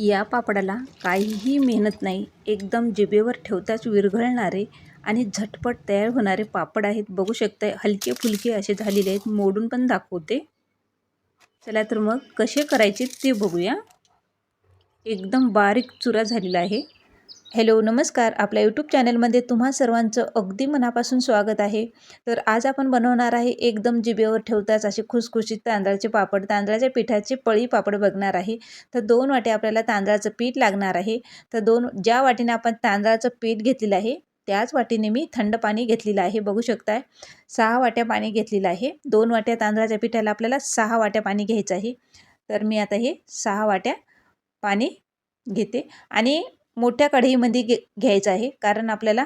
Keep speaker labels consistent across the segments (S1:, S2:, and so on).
S1: या पापडाला काहीही मेहनत नाही एकदम जिभेवर ठेवताच विरघळणारे आणि झटपट तयार होणारे पापड आहेत. बघू शकताय हलके फुलके असे झालेले आहेत. मोडून पण दाखवते. चला तर मग कसे करायचे ते बघूया. एकदम बारीक चुरा झालेला आहे. हॅलो नमस्कार. आपल्या यूट्यूब चॅनलमध्ये तुम्हा सर्वांचं अगदी मनापासून स्वागत आहे. तर आज आपण बनवणार आहे एकदम जिभेवर ठेवताच असे खुसखुशीत तांदळाचे पापड. तांदळाच्या पिठाचे पळी पापड बघणार आहे. तर दोन वाटे आपल्याला तांदळाचं पीठ लागणार आहे. तर दोन ज्या वाटीने आपण तांदळाचं पीठ घेतलेलं आहे त्याच वाटीने मी थंड पाणी घेतलेलं आहे. बघू शकताय? सहा वाट्या पाणी घेतलेलं आहे. दोन वाट्या तांदळाच्या पिठाला आपल्याला सहा वाट्या पाणी घ्यायचं आहे. तर मी आता हे सहा वाट्या पाणी घेते. आणि मोठ्या कढईमध्ये घे घ्यायचं आहे. कारण आपल्याला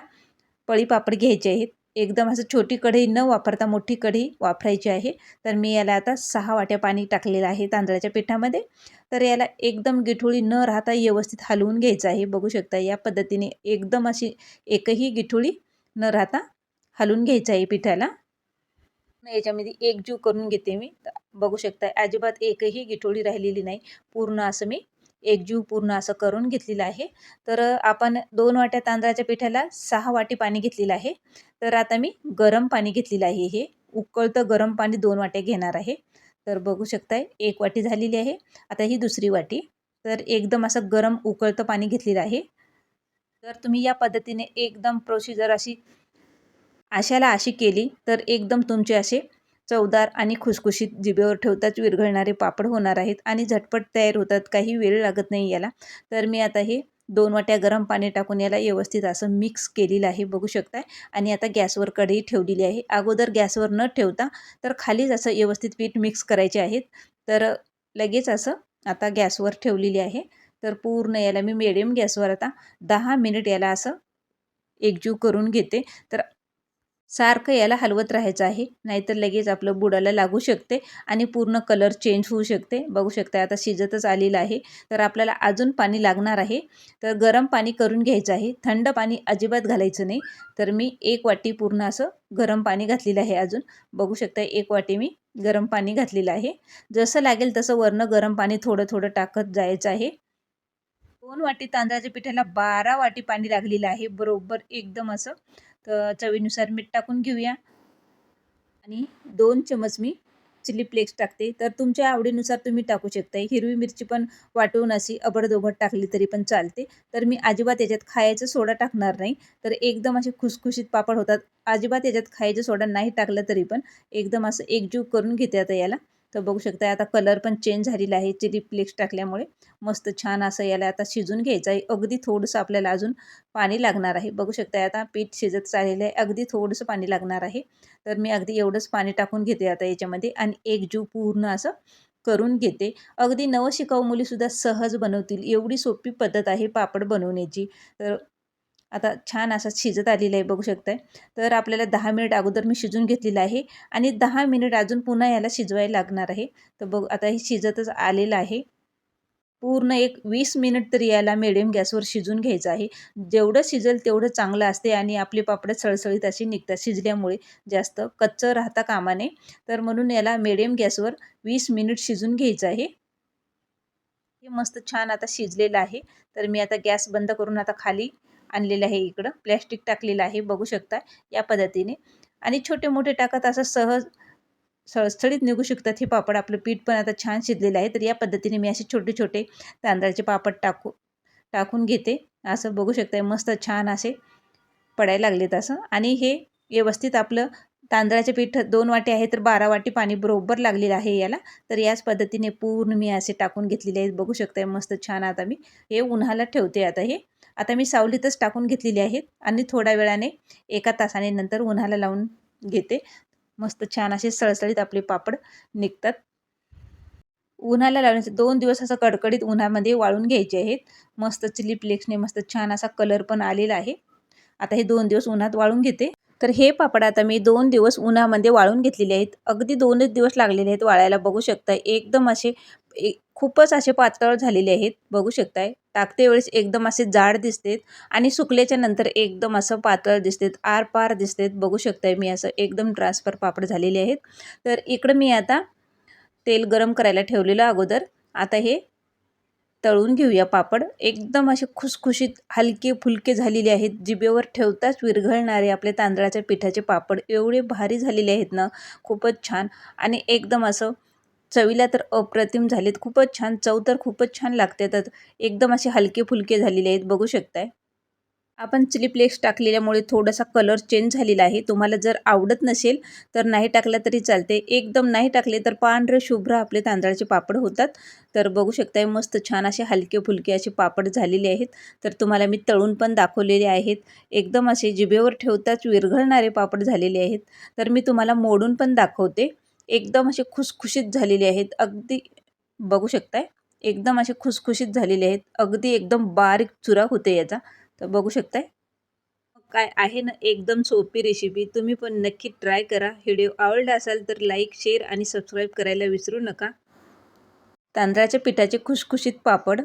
S1: पळी पापड घ्यायचे आहेत. एकदम असं छोटी कढई न वापरता मोठी कढई वापरायची आहे. तर मी याला आता सहा वाट्या पाणी टाकलेलं आहे तांदळाच्या पिठामध्ये. तर याला एकदम गिठोळी न राहता व्यवस्थित हलवून घ्यायचं आहे. बघू शकता या पद्धतीने एकदम अशी एकही गिठोळी न राहता हलवून घ्यायचं आहे पिठाला. याच्यामध्ये एकजीव करून घेते मी. बघू शकता अजिबात एकही गिठोळी राहिलेली नाही. पूर्ण असं मी एकजीव पूर्ण असं करून घेतलेलं आहे. तर आपण दोन वाट्या तांदळाच्या पिठाला सहा वाटी पाणी घेतलेलं आहे. तर आता मी गरम पाणी घेतलेलं आहे हे. उकळतं गरम पाणी दोन वाट्या घेणार आहे. तर बघू शकताय एक वाटी झालेली आहे. आता ही दुसरी वाटी. तर एकदम असं गरम उकळतं पाणी घेतलेलं आहे. तर तुम्ही या पद्धतीने एकदम प्रोसिजर अशी अशाला अशी केली तर एकदम तुमचे असे चवदार आणि खुसखुशीत जिभेवर ठेवताच विरघळणारे पापड होणार आहेत आणि झटपट तयार होतात. काही वेळ लागत नाही याला. तर मी आता हे दोन वाट्या गरम पाणी टाकून याला व्यवस्थित असं मिक्स केलेलं आहे. बघू शकताय. आणि आता गॅसवर कढई ठेवलेली आहे. अगोदर गॅसवर न ठेवता तर खालीच असं व्यवस्थित पीठ मिक्स करायचे आहेत. तर लगेच असं आता गॅसवर ठेवलेली आहे. तर पूर्ण याला मी मिडियम गॅसवर आता दहा मिनिट याला असं एकजीव करून घेते. तर सारखं याला हलवत राहायचं आहे. नाहीतर लगेच आपलं बुडाला लागू शकते आणि पूर्ण कलर चेंज होऊ शकते. बघू शकता आता शिजतच आलेलं आहे. तर आपल्याला अजून पाणी लागणार आहे. तर गरम पाणी करून घ्यायचं आहे. थंड पाणी अजिबात घालायचं नाही. तर मी एक वाटी पूर्ण असं गरम पाणी घातलेलं आहे अजून. बघू शकता एक वाटी मी गरम पाणी घातलेलं आहे. जसं लागेल तसं वरनं गरम पाणी थोडं थोडं टाकत जायचं आहे. दोन वाटी तांदळाच्या पिठाला बारा वाटी पाणी लागलेलं आहे. बरोबर एकदम असं तर चवीनुसार मीठ टाकून घेऊया. आणि दोन चमच मी चिली फ्लेक्स टाकते. तर तुमच्या आवडीनुसार तुम्ही टाकू शकता हिरवी मिरची पण वाटून अशी अबडदोबड टाकली तरी पण चालते. तर मी अजिबात याच्यात खायचं सोडा टाकणार नाही. तर एकदम असे खुसखुशीत पापड होतात. अजिबात याच्यात खायचं सोडा नाही टाकलं तरी पण एकदम असं एकजीव करून घेते आता याला. तर बघू शकता आता कलर पण चेंज झालेला आहे चिली फ्लेक्स टाकल्यामुळे. मस्त छान असं याला आता शिजून घ्यायचं आहे. अगदी थोडंसं आपल्याला अजून पाणी लागणार आहे. बघू शकता आता पीठ शिजत चाललेलं आहे. अगदी थोडंसं पाणी लागणार आहे. तर मी अगदी एवढंच पाणी टाकून घेते आता याच्यामध्ये आणि एक जीव पूर्ण असं करून घेते. अगदी नवशिकाऊ मुलीसुद्धा सहज बनवतील. एवढी सोपी पद्धत आहे पापड बनवण्याची. तर आता छान असं शिजत आलेलं आहे बघू शकताय. तर आपल्याला दहा मिनिट अगोदर मी शिजून घेतलेलं आहे आणि दहा मिनिट अजून पुन्हा याला शिजवायला लागणार आहे. तर बघ आता हे शिजतच आलेलं आहे. पूर्ण एक वीस मिनिट तरी याला मिडियम गॅसवर शिजून घ्यायचं आहे. जेवढं शिजेल तेवढं चांगलं असते आणि आपले पापड सळसळीत अशी निघतात शिजल्यामुळे जास्त कच्चं राहता कामा नये तर म्हणून याला मिडियम गॅसवर वीस मिनिट शिजून घ्यायचं आहे. हे मस्त छान आता शिजलेलं आहे. तर मी आता गॅस बंद करून आता खाली आणलेलं आहे इकडं. प्लॅस्टिक टाकलेलं आहे बघू शकता या पद्धतीने. आणि छोटे मोठे टाकत असं सहज सळसळीत निघू शकतात हे पापड. आपलं पीठ पण आता छान शिजलेलं आहे. तर या पद्धतीने मी असे छोटे छोटे तांदळाचे पापड टाकू टाकून घेते. असं बघू शकता मस्त छान असे पडायला लागलेत असं. आणि हे व्यवस्थित आपलं तांदळाचे पीठ दोन वाटे आहे तर बारा वाटी पाणी बरोबर लागलेलं आहे याला. तर याच पद्धतीने पूर्ण मी असे टाकून घेतलेले आहेत. बघू शकता मस्त छान आता मी. हे उन्हाला ठेवते आता हे. आता मी सावलीतच टाकून घेतलेली आहेत आणि थोड्या वेळाने एका तासाने नंतर उन्हाला लावून घेते. मस्त छान असे सळसळीत आपले पापड निघतात. उन्हाला लावण्याचे दोन दिवस असं कडकडीत उन्हामध्ये वाळून घ्यायचे आहेत. मस्त चिली फ्लेक्सने मस्त छान असा कलर पण आलेला आहे. आता हे दोन दिवस उन्हात वाळून घेते. तर हे पापड आता मी दोन दिवस उन्हामध्ये वाळून घेतलेले आहेत. अगदी दोनच दिवस लागलेले आहेत वाळायला. बघू शकता एकदम असे खूपच असे पातळ झालेले आहेत. बघू शकताय. टाकते वेळेस एकदम असे जाड दिसतेत आणि सुकल्याच्या नंतर एकदम असं पातळ दिसतेत आरपार दिसतेत. बघू शकताय मी असं एकदम ट्रान्सफर पापड झालेले आहेत. तर इकडं मी आता तेल गरम करायला ठेवलेलं अगोदर. आता हे तळून घेऊया पापड. एकदम असे खुसखुशीत हलके फुलके झालेले आहेत. जिभेवर ठेवताच विरघळणारे आपले तांदळाच्या पिठाचे पापड एवढे भारी झालेले आहेत ना खूपच छान. आणि एकदम असं चवीला तर अप्रतिम झालेत. खूपच छान. चव तर खूपच छान लागते. तर एकदम असे हलके फुलके झालेले आहेत. बघू शकताय. आपण चिली फ्लेक्स टाकलेल्यामुळे थोडासा कलर चेंज झालेला आहे. तुम्हाला जर आवडत नसेल तर नाही टाकला तरी चालते एकदम नाही टाकले तर पांढरे शुभ्र आपले तांदळाचे पापड होतात. तर बघू शकताय मस्त छान असे हलके फुलके असे पापड झालेले आहेत. तर तुम्हाला मी तळून पण दाखवलेले आहेत. एकदम असे जिभेवर ठेवताच विरघळणारे पापड झालेले आहेत. तर मी तुम्हाला मोडून पण दाखवते. एकदम असे खुसखुशीत झालेले आहेत. अगदी बघू शकताय. एकदम असे खुसखुशीत झालेले आहेत. अगदी एकदम बारीक चुरा होते याचा. तर बघू शकताय. काय आहे ना एकदम सोपी रेसिपी तुम्ही पण नक्की ट्राय करा. व्हिडिओ आवडला असाल तर लाईक शेअर आणि सबस्क्राईब करायला विसरू नका. तांदळाच्या पिठाचे खुसखुशीत पापड.